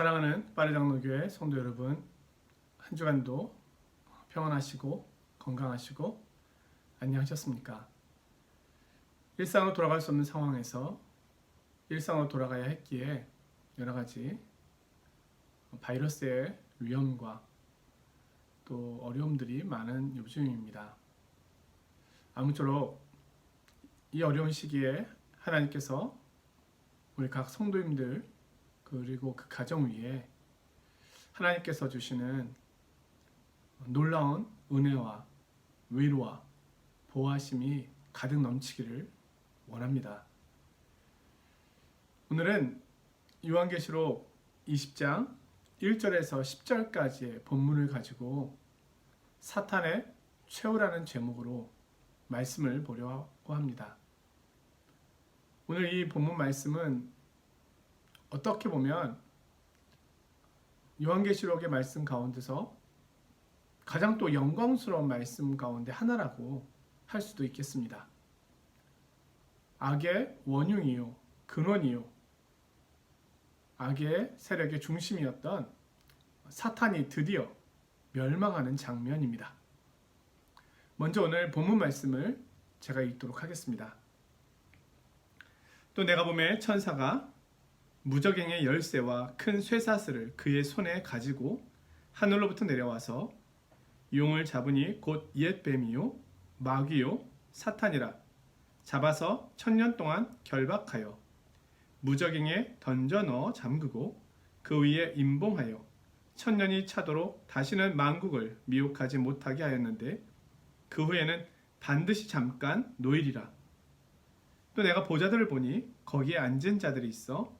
사랑하는 빠르장로교회 성도 여러분, 한 주간도 평안하시고 건강하시고 안녕하셨습니까? 일상으로 돌아갈 수 없는 상황에서 일상으로 돌아가야 했기에 여러 가지 바이러스의 위험과 또 어려움들이 많은 요즘입니다. 아무쪼록 이 어려운 시기에 하나님께서 우리 각 성도님들 그리고 그 가정 위에 하나님께서 주시는 놀라운 은혜와 위로와 보호하심이 가득 넘치기를 원합니다. 오늘은 요한계시록 20장 1절에서 10절까지의 본문을 가지고 사탄의 최후라는 제목으로 말씀을 보려고 합니다. 오늘 이 본문 말씀은 어떻게 보면 요한계시록의 말씀 가운데서 가장 또 영광스러운 말씀 가운데 하나라고 할 수도 있겠습니다. 악의 원흉이요, 근원이요, 악의 세력의 중심이었던 사탄이 드디어 멸망하는 장면입니다. 먼저 오늘 본문 말씀을 제가 읽도록 하겠습니다. 또 내가 보매 천사가 무적행의 열쇠와 큰 쇠사슬을 그의 손에 가지고 하늘로부터 내려와서 용을 잡으니 곧 옛 뱀이요 마귀요 사탄이라. 잡아서 천년 동안 결박하여 무적행에 던져 넣어 잠그고 그 위에 임봉하여 천년이 차도록 다시는 만국을 미혹하지 못하게 하였는데 그 후에는 반드시 잠깐 노일이라. 또 내가 보자들을 보니 거기에 앉은 자들이 있어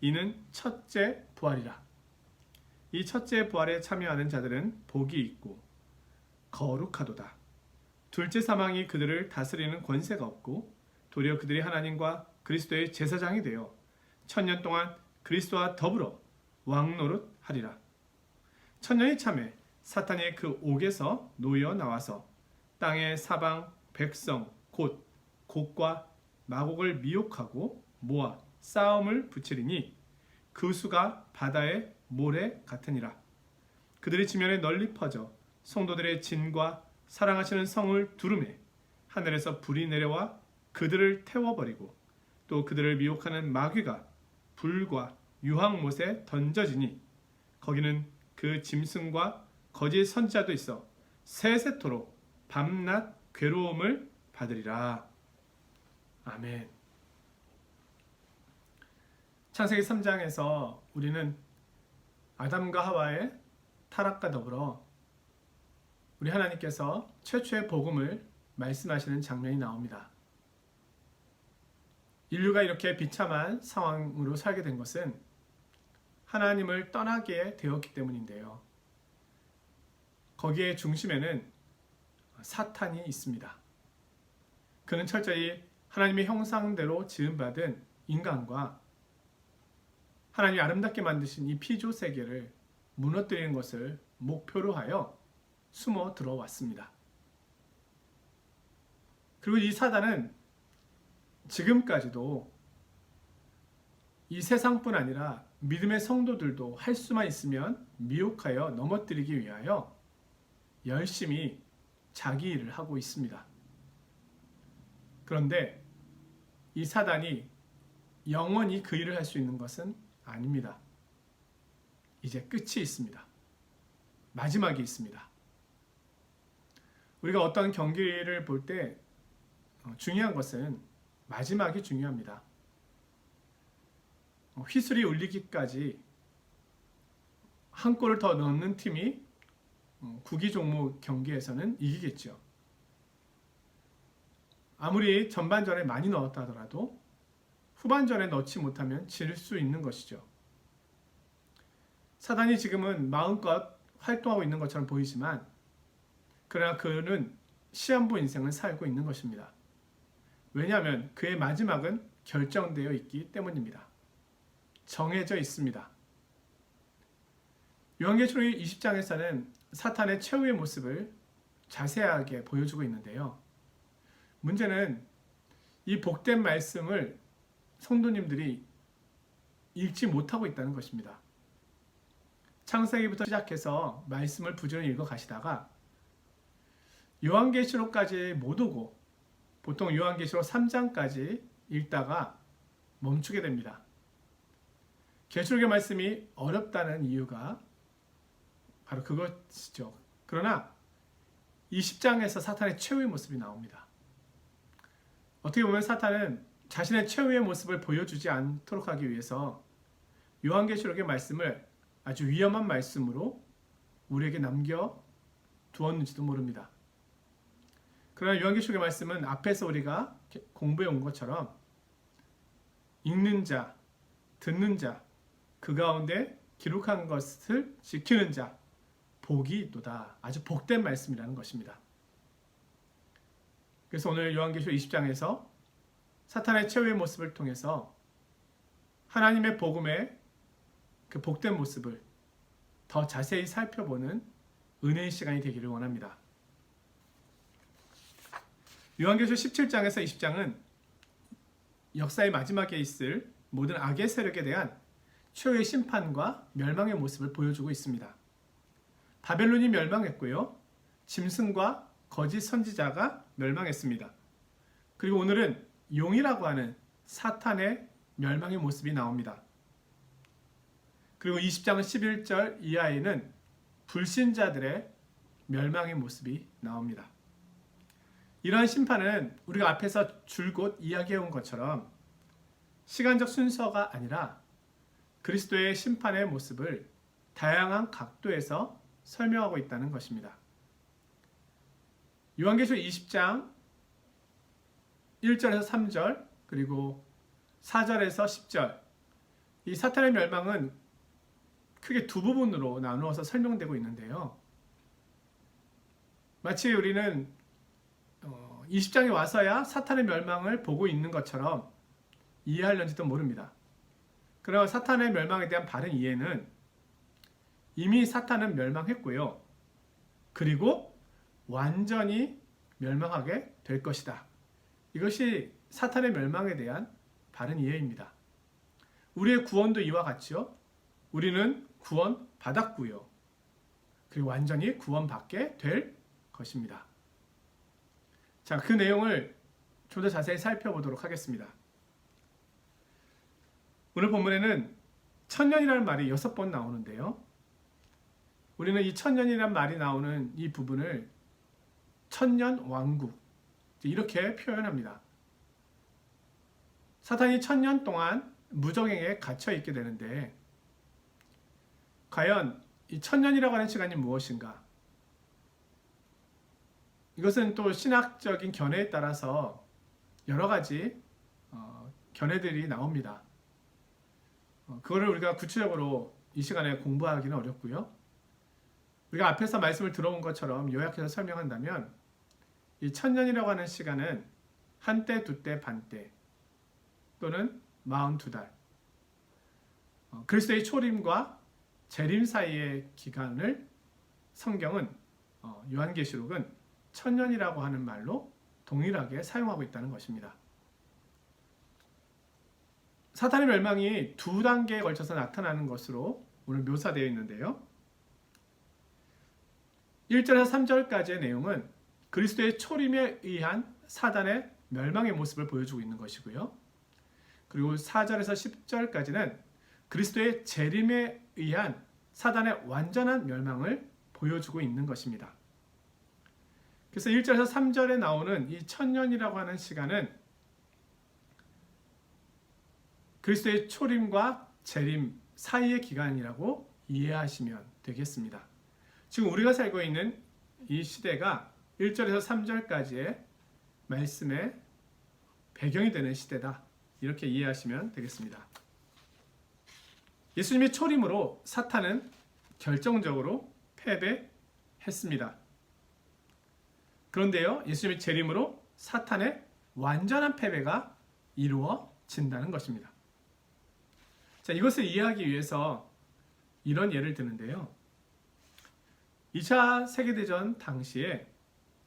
이는 첫째 부활이라. 이 첫째 부활에 참여하는 자들은 복이 있고 거룩하도다. 둘째 사망이 그들을 다스리는 권세가 없고 도리어 그들이 하나님과 그리스도의 제사장이 되어 천년 동안 그리스도와 더불어 왕노릇 하리라. 천년이 참에 사탄이 그 옥에서 놓여 나와서 땅의 사방 백성 곧 곡과 마곡을 미혹하고 모아 싸움을 붙이리니 그 수가 바다의 모래 같으니라. 그들의 지면에 널리 퍼져 성도들의 진과 사랑하시는 성을 두름에 하늘에서 불이 내려와 그들을 태워버리고 또 그들을 미혹하는 마귀가 불과 유황못에 던져지니 거기는 그 짐승과 거짓 선지자도 있어 세세토록 밤낮 괴로움을 받으리라. 아멘. 창세기 3장에서 우리는 아담과 하와의 타락과 더불어 우리 하나님께서 최초의 복음을 말씀하시는 장면이 나옵니다. 인류가 이렇게 비참한 상황으로 살게 된 것은 하나님을 떠나게 되었기 때문인데요. 거기에 중심에는 사탄이 있습니다. 그는 철저히 하나님의 형상대로 지음받은 인간과 하나님이 아름답게 만드신 이 피조 세계를 무너뜨리는 것을 목표로 하여 숨어 들어왔습니다. 그리고 이 사단은 지금까지도 이 세상뿐 아니라 믿음의 성도들도 할 수만 있으면 미혹하여 넘어뜨리기 위하여 열심히 자기 일을 하고 있습니다. 그런데 이 사단이 영원히 그 일을 할 수 있는 것은 아닙니다. 이제 끝이 있습니다. 마지막이 있습니다. 우리가 어떤 경기를 볼때 어, 중요한 것은 마지막이 중요합니다. 어, 휘슬이 울리기까지 한 골을 더 넣는 팀이 어, 구기 종목 경기에서는 이기겠죠. 아무리 전반전에 많이 넣었다 하더라도 후반전에 넣지 못하면 질 수 있는 것이죠. 사단이 지금은 마음껏 활동하고 있는 것처럼 보이지만 그러나 그는 시한부 인생을 살고 있는 것입니다. 왜냐하면 그의 마지막은 결정되어 있기 때문입니다. 정해져 있습니다. 요한계시록 20장에서는 사탄의 최후의 모습을 자세하게 보여주고 있는데요. 문제는 이 복된 말씀을 성도님들이 읽지 못하고 있다는 것입니다. 창세기부터 시작해서 말씀을 부지런히 읽어 가시다가 요한계시록까지 못 오고 보통 요한계시록 3장까지 읽다가 멈추게 됩니다. 계시록의 말씀이 어렵다는 이유가 바로 그것이죠. 그러나 20장에서 사탄의 최후의 모습이 나옵니다. 어떻게 보면 사탄은 자신의 최후의 모습을 보여주지 않도록 하기 위해서 요한계시록의 말씀을 아주 위험한 말씀으로 우리에게 남겨 두었는지도 모릅니다. 그러나 요한계시록의 말씀은 앞에서 우리가 공부해 온 것처럼 읽는 자, 듣는 자, 그 가운데 기록한 것을 지키는 자, 복이 있도다. 아주 복된 말씀이라는 것입니다. 그래서 오늘 요한계시록 20장에서 사탄의 최후의 모습을 통해서 하나님의 복음의 그 복된 모습을 더 자세히 살펴보는 은혜의 시간이 되기를 원합니다. 요한계시록 17장에서 20장은 역사의 마지막에 있을 모든 악의 세력에 대한 최후의 심판과 멸망의 모습을 보여주고 있습니다. 바벨론이 멸망했고요. 짐승과 거짓 선지자가 멸망했습니다. 그리고 오늘은 용이라고 하는 사탄의 멸망의 모습이 나옵니다. 그리고 20장 11절 이하에는 불신자들의 멸망의 모습이 나옵니다. 이러한 심판은 우리가 앞에서 줄곧 이야기해 온 것처럼 시간적 순서가 아니라 그리스도의 심판의 모습을 다양한 각도에서 설명하고 있다는 것입니다. 요한계시록 20장 1절에서 3절 그리고 4절에서 10절 이 사탄의 멸망은 크게 두 부분으로 나누어서 설명되고 있는데요. 마치 우리는 20장에 와서야 사탄의 멸망을 보고 있는 것처럼 이해하려는지도 모릅니다. 그러나 사탄의 멸망에 대한 바른 이해는 이미 사탄은 멸망했고요. 그리고 완전히 멸망하게 될 것이다. 이것이 사탄의 멸망에 대한 바른 이해입니다. 우리의 구원도 이와 같죠. 우리는 구원 받았고요. 그리고 완전히 구원받게 될 것입니다. 자, 그 내용을 좀 더 자세히 살펴보도록 하겠습니다. 오늘 본문에는 천년이라는 말이 여섯 번 나오는데요. 우리는 이 천년이라는 말이 나오는 이 부분을 천년 왕국 이렇게 표현합니다. 사탄이 천년 동안 무정행에 갇혀 있게 되는데 과연 이 천년이라고 하는 시간이 무엇인가? 이것은 또 신학적인 견해에 따라서 여러 가지 어, 견해들이 나옵니다. 어, 그거를 우리가 구체적으로 이 시간에 공부하기는 어렵고요. 우리가 앞에서 말씀을 들어온 것처럼 요약해서 설명한다면 이 천년이라고 하는 시간은 한때, 두때, 반때 또는 마흔두 달 어, 그리스도의 초림과 재림 사이의 기간을 성경은 어, 요한계시록은 천년이라고 하는 말로 동일하게 사용하고 있다는 것입니다. 사탄의 멸망이 두 단계에 걸쳐서 나타나는 것으로 오늘 묘사되어 있는데요. 1절에서 3절까지의 내용은 그리스도의 초림에 의한 사단의 멸망의 모습을 보여주고 있는 것이고요. 그리고 4절에서 10절까지는 그리스도의 재림에 의한 사단의 완전한 멸망을 보여주고 있는 것입니다. 그래서 1절에서 3절에 나오는 이 천년이라고 하는 시간은 그리스도의 초림과 재림 사이의 기간이라고 이해하시면 되겠습니다. 지금 우리가 살고 있는 이 시대가 1절에서 3절까지의 말씀의 배경이 되는 시대다. 이렇게 이해하시면 되겠습니다. 예수님의 초림으로 사탄은 결정적으로 패배했습니다. 그런데요, 예수님의 재림으로 사탄의 완전한 패배가 이루어진다는 것입니다. 자, 이것을 이해하기 위해서 이런 예를 드는데요. 2차 세계대전 당시에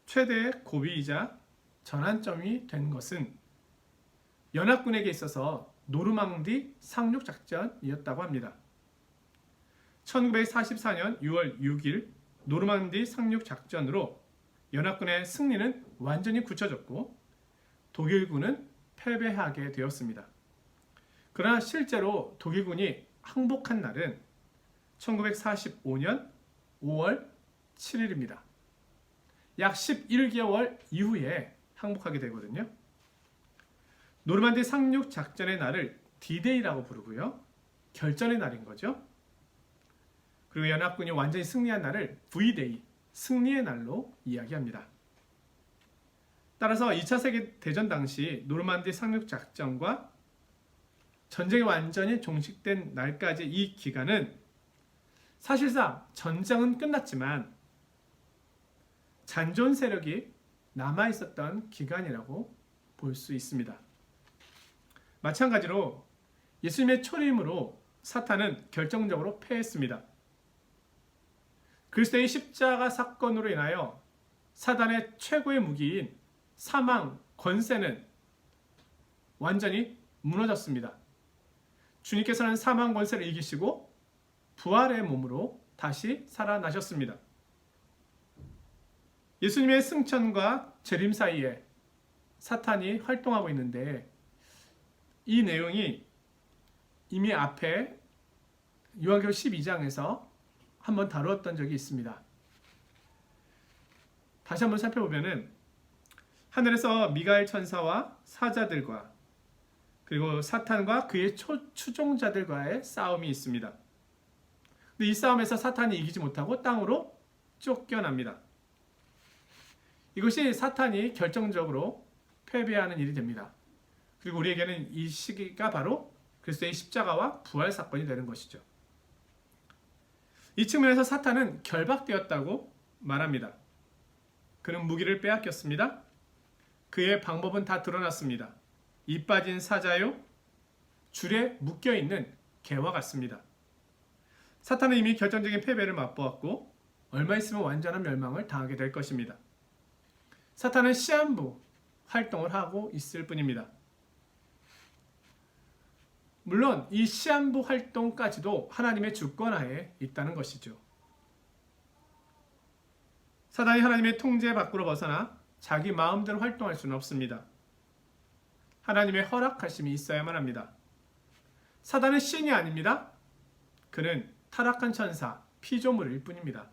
최대 고비이자 전환점이 된 것은 연합군에게 있어서 노르망디 상륙 작전이었다고 합니다. 1944년 6월 6일 노르망디 상륙 작전으로 연합군의 승리는 완전히 굳혀졌고 독일군은 패배하게 되었습니다. 그러나 실제로 독일군이 항복한 날은 1945년 5월 7일입니다. 약 11개월 이후에 항복하게 되거든요. 노르만디 상륙 작전의 날을 D-Day라고 부르고요. 결전의 날인 거죠. 그리고 연합군이 완전히 승리한 날을 V-Day, 승리의 날로 이야기합니다. 따라서 2차 세계 대전 당시 노르만디 상륙 작전과 전쟁이 완전히 종식된 날까지 이 기간은 사실상 전쟁은 끝났지만 잔존 세력이 남아 있었던 기간이라고 볼 수 있습니다. 마찬가지로 예수님의 초림으로 사탄은 결정적으로 패했습니다. 그리스도의 십자가 사건으로 인하여 사단의 최고의 무기인 사망, 권세는 완전히 무너졌습니다. 주님께서는 사망 권세를 이기시고 부활의 몸으로 다시 살아나셨습니다. 예수님의 승천과 재림 사이에 사탄이 활동하고 있는데 이 내용이 이미 앞에 요한계시록 12장에서 한번 다루었던 적이 있습니다. 다시 한번 살펴보면은 하늘에서 미가엘 천사와 사자들과 그리고 사탄과 그의 초, 추종자들과의 싸움이 있습니다. 근데 이 싸움에서 사탄이 이기지 못하고 땅으로 쫓겨납니다. 이것이 사탄이 결정적으로 패배하는 일이 됩니다. 그리고 우리에게는 이 시기가 바로 그리스도의 십자가와 부활 사건이 되는 것이죠. 이 측면에서 사탄은 결박되었다고 말합니다. 그는 무기를 빼앗겼습니다. 그의 방법은 다 드러났습니다. 이 빠진 사자요, 줄에 묶여 있는 개와 같습니다. 사탄은 이미 결정적인 패배를 맛보았고 얼마 있으면 완전한 멸망을 당하게 될 것입니다. 사탄은 시한부 활동을 하고 있을 뿐입니다. 물론 이 시한부 활동까지도 하나님의 주권하에 있다는 것이죠. 사단이 하나님의 통제 밖으로 벗어나 자기 마음대로 활동할 수는 없습니다. 하나님의 허락하심이 있어야만 합니다. 사단은 신이 아닙니다. 그는 타락한 천사, 피조물일 뿐입니다.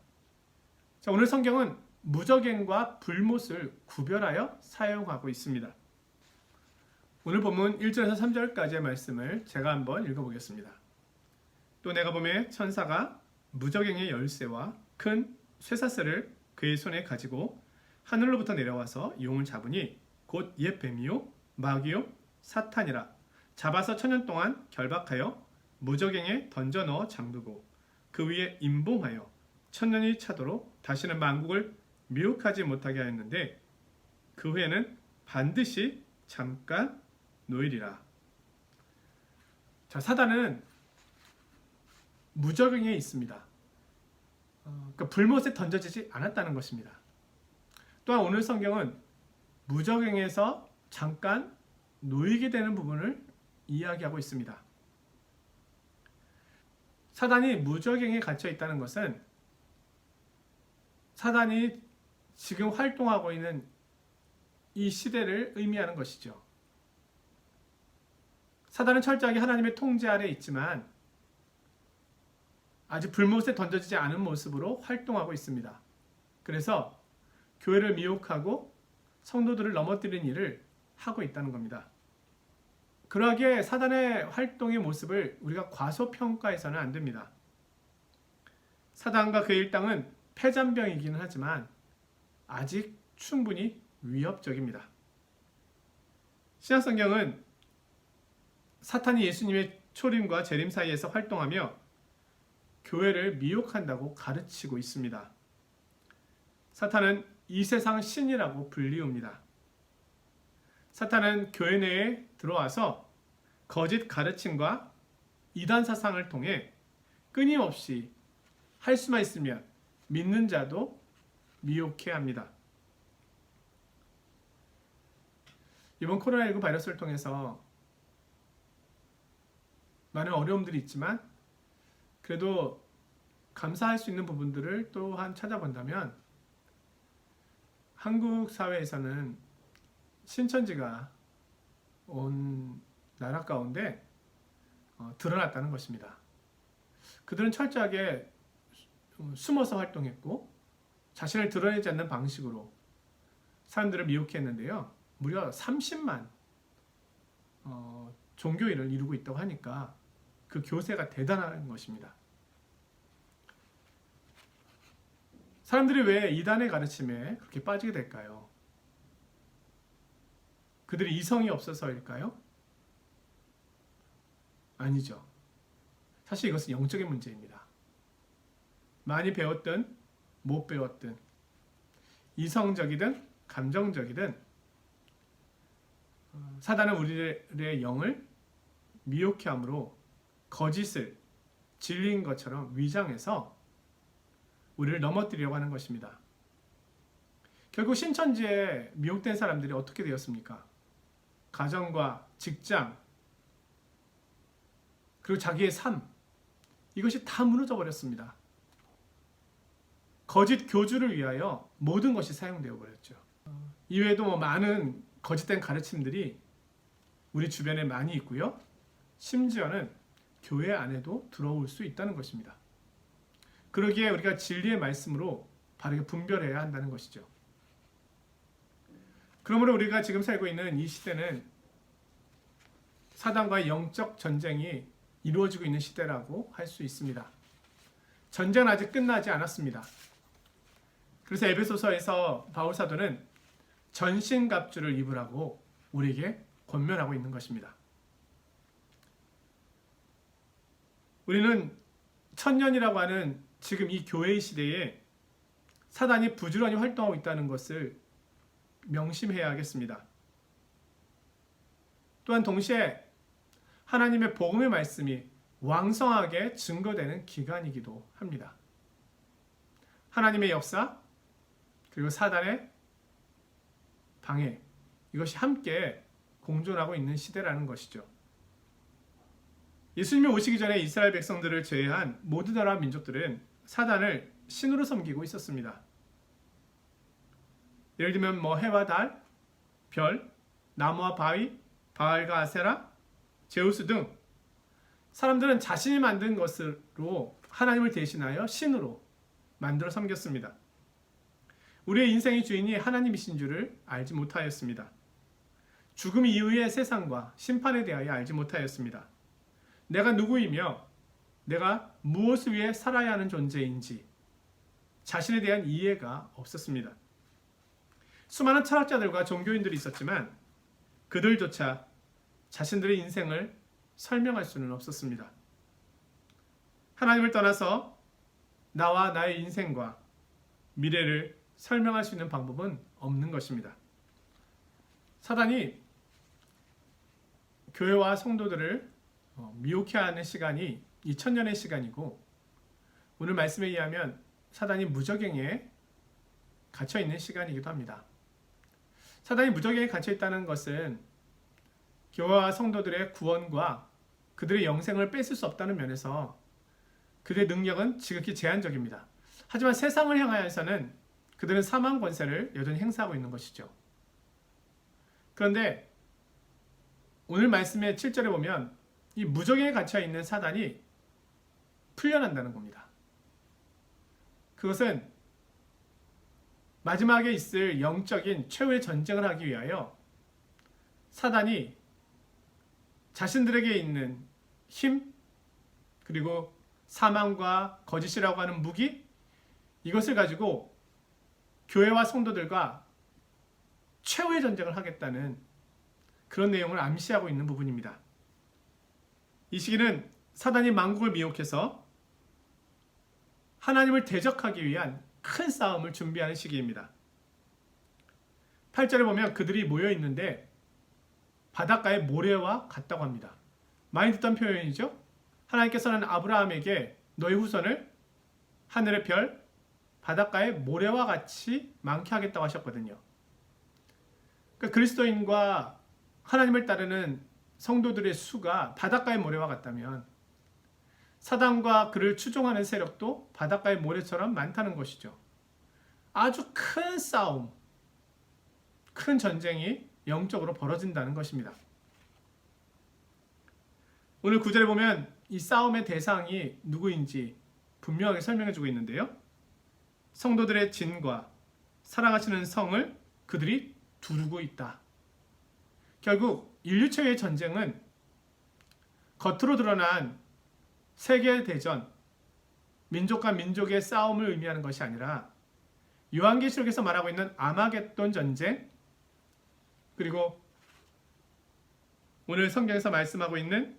자, 오늘 성경은 무적행과 불못을 구별하여 사용하고 있습니다. 오늘 본문 1절에서 3절까지의 말씀을 제가 한번 읽어보겠습니다. 또 내가 보매 천사가 무적행의 열쇠와 큰 쇠사슬을 그의 손에 가지고 하늘로부터 내려와서 용을 잡으니 곧 옛 뱀이요 마귀요 사탄이라 잡아서 천년 동안 결박하여 무적행에 던져 넣어 잠그고 그 위에 임봉하여 천년이 차도록 다시는 만국을 미혹하지 못하게 하였는데 그 후에는 반드시 잠깐 노일이라. 자 사단은 무적행에 있습니다. 어, 그러니까 불못에 던져지지 않았다는 것입니다. 또한 오늘 성경은 무적행에서 잠깐 놓이게 되는 부분을 이야기하고 있습니다. 사단이 무적행에 갇혀 있다는 것은 사단이 지금 활동하고 있는 이 시대를 의미하는 것이죠. 사단은 철저하게 하나님의 통제 아래 있지만 아직 불못에 던져지지 않은 모습으로 활동하고 있습니다. 그래서 교회를 미혹하고 성도들을 넘어뜨리는 일을 하고 있다는 겁니다. 그러하기에 사단의 활동의 모습을 우리가 과소평가해서는 안 됩니다. 사단과 그의 일당은 패잔병이기는 하지만 아직 충분히 위협적입니다. 신약성경은 사탄이 예수님의 초림과 재림 사이에서 활동하며 교회를 미혹한다고 가르치고 있습니다. 사탄은 이 세상 신이라고 불리웁니다. 사탄은 교회 내에 들어와서 거짓 가르침과 이단 사상을 통해 끊임없이 할 수만 있으면 믿는 자도 미혹해 합니다. 이번 코로나19 바이러스를 통해서 많은 어려움들이 있지만 그래도 감사할 수 있는 부분들을 또한 찾아본다면 한국 사회에서는 신천지가 온 나라 가운데 어, 드러났다는 것입니다. 그들은 철저하게 숨어서 활동했고 자신을 드러내지 않는 방식으로 사람들을 미혹했는데요. 무려 30만 어, 종교인을 이루고 있다고 하니까 그 교세가 대단한 것입니다. 사람들이 왜 이단의 가르침에 그렇게 빠지게 될까요? 그들이 이성이 없어서일까요? 아니죠. 사실 이것은 영적인 문제입니다. 많이 배웠든 못 배웠든 이성적이든 감정적이든 어, 사단은 우리의 영을 미혹해 함으로 거짓을 진리인 것처럼 위장해서 우리를 넘어뜨리려고 하는 것입니다. 결국 신천지에 미혹된 사람들이 어떻게 되었습니까? 가정과 직장 그리고 자기의 삶 이것이 다 무너져 버렸습니다. 거짓 교주를 위하여 모든 것이 사용되어 버렸죠. 이외에도 뭐 많은 거짓된 가르침들이 우리 주변에 많이 있고요. 심지어는 교회 안에도 들어올 수 있다는 것입니다. 그러기에 우리가 진리의 말씀으로 바르게 분별해야 한다는 것이죠. 그러므로 우리가 지금 살고 있는 이 시대는 사단과의 영적 전쟁이 이루어지고 있는 시대라고 할 수 있습니다. 전쟁은 아직 끝나지 않았습니다. 그래서 에베소서에서 바울 사도는 전신 갑주를 입으라고 우리에게 권면하고 있는 것입니다. 우리는 천년이라고 하는 지금 이 교회의 시대에 사단이 부지런히 활동하고 있다는 것을 명심해야 하겠습니다. 또한 동시에 하나님의 복음의 말씀이 왕성하게 증거되는 기간이기도 합니다. 하나님의 역사 그리고 사단의 방해 이것이 함께 공존하고 있는 시대라는 것이죠. 예수님이 오시기 전에 이스라엘 백성들을 제외한 모든 나라 민족들은 사단을 신으로 섬기고 있었습니다. 예를 들면 뭐 해와 달, 별, 나무와 바위, 바알과 아세라, 제우스 등 사람들은 자신이 만든 것으로 하나님을 대신하여 신으로 만들어 섬겼습니다. 우리의 인생의 주인이 하나님이신 줄을 알지 못하였습니다. 죽음 이후의 세상과 심판에 대하여 알지 못하였습니다. 내가 누구이며 내가 무엇을 위해 살아야 하는 존재인지 자신에 대한 이해가 없었습니다. 수많은 철학자들과 종교인들이 있었지만 그들조차 자신들의 인생을 설명할 수는 없었습니다. 하나님을 떠나서 나와 나의 인생과 미래를 설명할 수 있는 방법은 없는 것입니다. 사단이 교회와 성도들을 어, 미혹해 하는 시간이 2000년의 시간이고 오늘 말씀에 의하면 사단이 무적행에 갇혀 있는 시간이기도 합니다. 사단이 무적행에 갇혀 있다는 것은 교회와 성도들의 구원과 그들의 영생을 뺏을 수 없다는 면에서 그들의 능력은 지극히 제한적입니다. 하지만 세상을 향하여서는 그들은 사망 권세를 여전히 행사하고 있는 것이죠. 그런데 오늘 말씀의 7절에 보면 이 무적에 갇혀 있는 사단이 풀려난다는 겁니다. 그것은 마지막에 있을 영적인 최후의 전쟁을 하기 위하여 사단이 자신들에게 있는 힘 그리고 사망과 거짓이라고 하는 무기 이것을 가지고 교회와 성도들과 최후의 전쟁을 하겠다는 그런 내용을 암시하고 있는 부분입니다. 이 시기는 사단이 만국을 미혹해서 하나님을 대적하기 위한 큰 싸움을 준비하는 시기입니다. 8절에 보면 그들이 모여 있는데 바닷가의 모래와 같다고 합니다. 많이 듣던 표현이죠. 하나님께서는 아브라함에게 너의 후손을 하늘의 별, 바닷가의 모래와 같이 많게 하겠다고 하셨거든요. 그러니까 그리스도인과 하나님을 따르는 성도들의 수가 바닷가의 모래와 같다면 사단과 그를 추종하는 세력도 바닷가의 모래처럼 많다는 것이죠. 아주 큰 싸움, 큰 전쟁이 영적으로 벌어진다는 것입니다. 오늘 구절에 보면 이 싸움의 대상이 누구인지 분명하게 설명해 주고 있는데요. 성도들의 진과 사랑하시는 성을 그들이 두르고 있다. 결국 인류 최의 전쟁은 겉으로 드러난 세계 대전, 민족과 민족의 싸움을 의미하는 것이 아니라 요한계시록에서 말하고 있는 아마겟돈 전쟁 그리고 오늘 성경에서 말씀하고 있는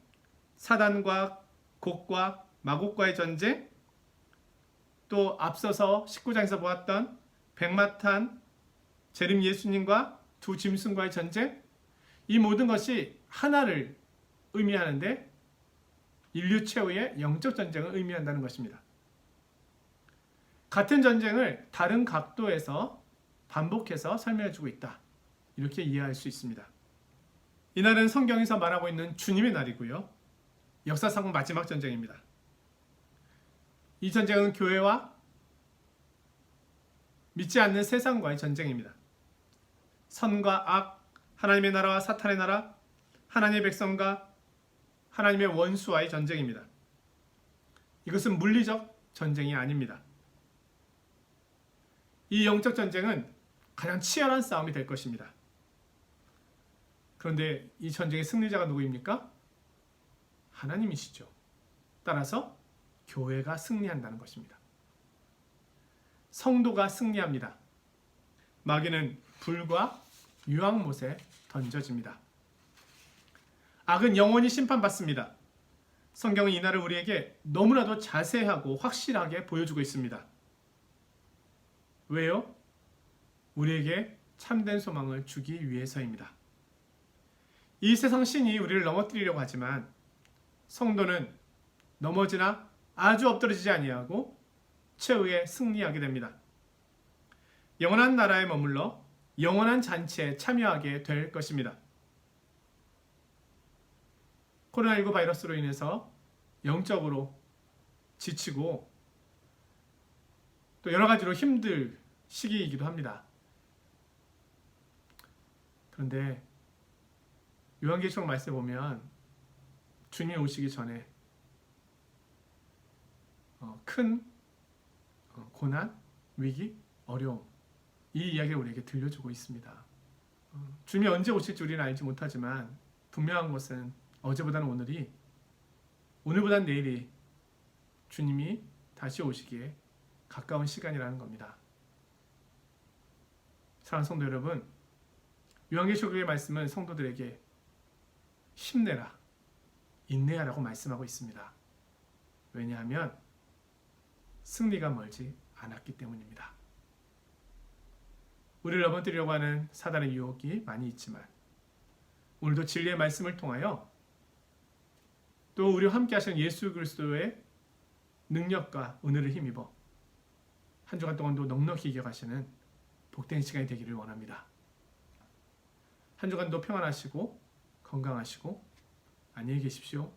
사단과 곡과 마곡과의 전쟁 또 앞서서 19장에서 보았던 백마탄 재림 예수님과 두 짐승과의 전쟁 이 모든 것이 하나를 의미하는데 인류 최후의 영적 전쟁을 의미한다는 것입니다. 같은 전쟁을 다른 각도에서 반복해서 설명해 주고 있다. 이렇게 이해할 수 있습니다. 이날은 성경에서 말하고 있는 주님의 날이고요. 역사상 마지막 전쟁입니다. 이 전쟁은 교회와 믿지 않는 세상과의 전쟁입니다. 선과 악, 하나님의 나라와 사탄의 나라, 하나님의 백성과 하나님의 원수와의 전쟁입니다. 이것은 물리적 전쟁이 아닙니다. 이 영적 전쟁은 가장 치열한 싸움이 될 것입니다. 그런데 이 전쟁의 승리자가 누구입니까? 하나님이시죠. 따라서 교회가 승리한다는 것입니다. 성도가 승리합니다. 마귀는 불과 유황못에 던져집니다. 악은 영원히 심판받습니다. 성경은 이날을 우리에게 너무나도 자세하고 확실하게 보여주고 있습니다. 왜요? 우리에게 참된 소망을 주기 위해서입니다. 이 세상 신이 우리를 넘어뜨리려고 하지만 성도는 넘어지나 아주 엎드러지지 아니하고 최후에 승리하게 됩니다. 영원한 나라에 머물러 영원한 잔치에 참여하게 될 것입니다. 코로나19 바이러스로 인해서 영적으로 지치고 또 여러 가지로 힘들 시기이기도 합니다. 그런데 요한계시록 말씀에 보면 주님 오시기 전에 어, 큰 어, 고난, 위기, 어려움 이 이야기를 우리에게 들려주고 있습니다. 어, 주님이 언제 오실지 우리는 알지 못하지만 분명한 것은 어제보다는 오늘이 오늘보다는 내일이 주님이 다시 오시기에 가까운 시간이라는 겁니다. 사랑하는 성도 여러분, 요한계시록의 말씀은 성도들에게 힘내라, 인내하라고 말씀하고 있습니다. 왜냐하면 승리가 멀지 않았기 때문입니다. 우리를 넘어뜨리려고 하는 사단의 유혹이 많이 있지만 오늘도 진리의 말씀을 통하여 또 우리와 함께 하시는 예수 그리스도의 능력과 은혜를 힘입어 한 주간 동안도 넉넉히 이겨가시는 복된 시간이 되기를 원합니다. 한 주간도 평안하시고 건강하시고 안녕히 계십시오.